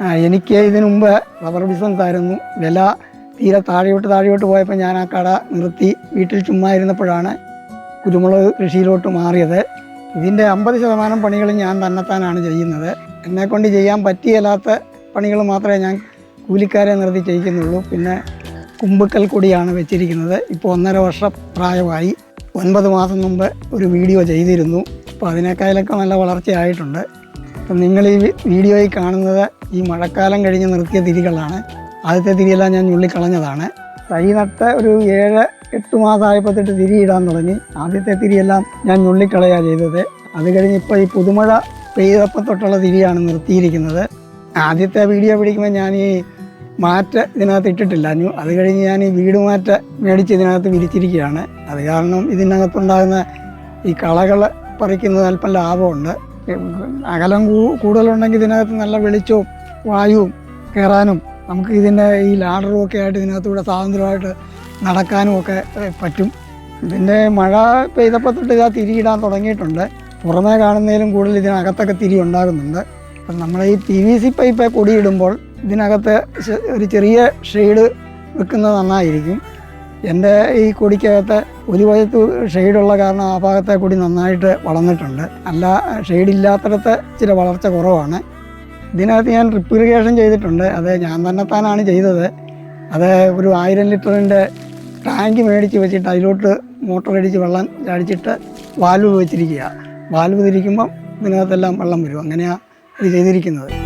എനിക്ക് ഇതിനു മുമ്പ് റബ്ബർ ബിസിനസ് ആയിരുന്നു. വില തീരെ താഴെയോട്ട് താഴെയോട്ട് പോയപ്പോൾ ഞാൻ ആ കട നിർത്തി. വീട്ടിൽ ചുമ്മാ ഇരുന്നപ്പോഴാണ് കുരുമുളക് കൃഷിയിലോട്ട് മാറിയത്. ഇതിന്റെ അമ്പത് ശതമാനം പണികൾ ഞാൻ തന്നെത്താനാണ് ചെയ്യുന്നത്. എന്നെക്കൊണ്ട് ചെയ്യാൻ പറ്റിയല്ലാത്ത പണികൾ മാത്രമേ ഞാൻ കൂലിക്കാരെ നിർത്തി ചെയ്യിക്കുന്നുള്ളൂ. പിന്നെ കുമ്പുക്കൽ കൊടിയാണ് വെച്ചിരിക്കുന്നത്. ഇപ്പോൾ ഒന്നര വർഷം പ്രായമായി. ഒൻപത് മാസം മുമ്പ് ഒരു വീഡിയോ ചെയ്തിരുന്നു. അപ്പോൾ അതിനേക്കാളൊക്കെ നല്ല വളർച്ചയായിട്ടുണ്ട്. അപ്പം നിങ്ങൾ ഈ വീഡിയോയിൽ കാണുന്നത് ഈ മഴക്കാലം കഴിഞ്ഞ് നിർത്തിയ തിരികളാണ്. ആദ്യത്തെ തിരിയെല്ലാം ഞാൻ ഉള്ളിക്കളഞ്ഞതാണ് തൈ നട്ട് ഒരു ഏഴ് എട്ട് മാസം തൊട്ട് തിരി ഇടാൻ തുടങ്ങി. ആദ്യത്തെ തിരിയെല്ലാം ഞാൻ ഉള്ളിക്കളയാ ചെയ്തത്. അത് കഴിഞ്ഞ് ഇപ്പോൾ ഈ പുതുമഴ പെയ്തപ്പോൾ തൊട്ടുള്ള തിരിയാണ് നിർത്തിയിരിക്കുന്നത്. ആദ്യത്തെ വീഡിയോ പിടിക്കുമ്പോൾ ഞാൻ ഈ മാറ്റ് ഇതിനകത്ത് ഇട്ടിട്ടില്ല. അത് കഴിഞ്ഞ് ഞാൻ ഈ വീട് മാറ്റ മേടിച്ച് ഇതിനകത്ത് വിരിച്ചിരിക്കുകയാണ്. അത് കാരണം ഇതിനകത്തുണ്ടാകുന്ന ഈ കളകൾ പറിക്കുന്നത് അല്പം ലാഭമുണ്ട്. അകലം കൂടുതലുണ്ടെങ്കിൽ ഇതിനകത്ത് നല്ല വെളിച്ചവും വായുവും കയറാനും നമുക്ക് ഇതിന്റെ ഈ ലാഡറും ഒക്കെ ആയിട്ട് ഇതിനകത്തൂടെ സ്വാതന്ത്ര്യമായിട്ട് നടക്കാനും ഒക്കെ പറ്റും. ഇതിന്റെ മഴ പെയ്തപ്പോൾ തൊട്ട് ഇതാ തിരിയിടാൻ തുടങ്ങിയിട്ടുണ്ട്. പുറമേ കാണുന്നതിലും കൂടുതൽ ഇതിനകത്തൊക്കെ തിരി ഉണ്ടാകുന്നുണ്ട്. അപ്പം നമ്മൾ ഈ പി വി സി പൈപ്പ് കൊടിയിടുമ്പോൾ ഇതിനകത്ത് ഒരു ചെറിയ ഷെയ്ഡ് വെക്കുന്നത് നന്നായിരിക്കും. എന്റെ ഈ കൊടിക്കകത്ത് ഒരു വശത്ത് ഷെയ്ഡുള്ള കാരണം ആ ഭാഗത്തെ കൂടി നന്നായിട്ട് വളർന്നിട്ടുണ്ട്. അല്ല ഷെയ്ഡില്ലാത്തടത്ത് ചില വളർച്ച കുറവാണ്. ഇതിനകത്ത് ഞാൻ ഡ്രിപ്പ് ഇറിഗേഷൻ ചെയ്തിട്ടുണ്ട്. അത് ഞാൻ തന്നെ താനാണ് ചെയ്തത്. അത് ഒരു ആയിരം ലിറ്ററിന്റെ ടാങ്ക് മേടിച്ച് വെച്ചിട്ട് അതിലോട്ട് മോട്ടർ അടിച്ച് വെള്ളം അടിച്ചിട്ട് വാൽവ് വെച്ചിരിക്കുക. വാൽവ് തിരിക്കുമ്പം ഇതിനകത്തെല്ലാം വെള്ളം വരും. അങ്ങനെയാണ് ഇത് ചെയ്തിരിക്കുന്നത്.